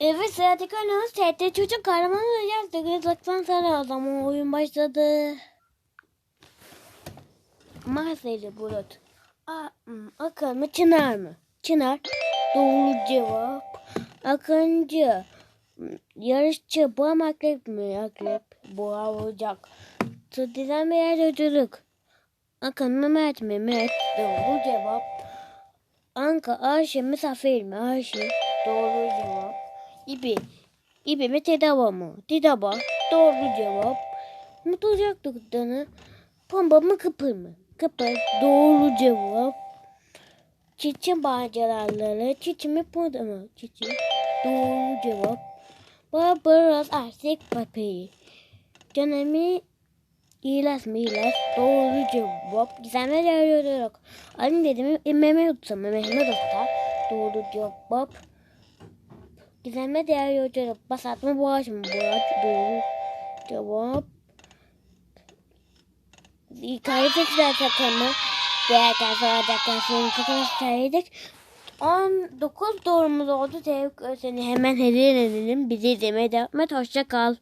Evet sıradaki oyunumuz TRT Çocuk Kahraman olacağız. Tıkırtıktan sonra o zaman oyun başladı. Mahzeli Bulut. A, Akın mı Çınar mı? Çınar. Doğru cevap. Akıncı. Yarışçı boğa mı akrep mi? Akrep. Boğa olacak. Sıddıdan bir yer yolculuk. Akın mı Mert mi? Mert. Doğru cevap. Anka Ayşe misafir mi? Ayşe. Doğru cevap. İbi. İbi mi Tedava mı? Tedava. Doğru cevap. Mutlucak dükkanı. Pamba mı kıpır mı? Kıpır. Doğru cevap. Çiçi maceraları. Çiçi mi punda mı? Çiçi. Doğru cevap. Barbaros Arsik Papi. Canemi İlas mı İlas? Doğru cevap. Gizemli arıyorduk. Anne dedim Mehmet Usta? Mehmet Usta. Doğru cevap. Gizemli değer yolculuk. Basat mı boğaç mı? Boğaç. Doğru cevap. Kaybettiler takımı. Değerken soracaklar senin takımı saydık. 19 doğrumuz oldu. Tebrik seni hemen hediye edelim. Bizi izlemeye devam et. Hoşça kal.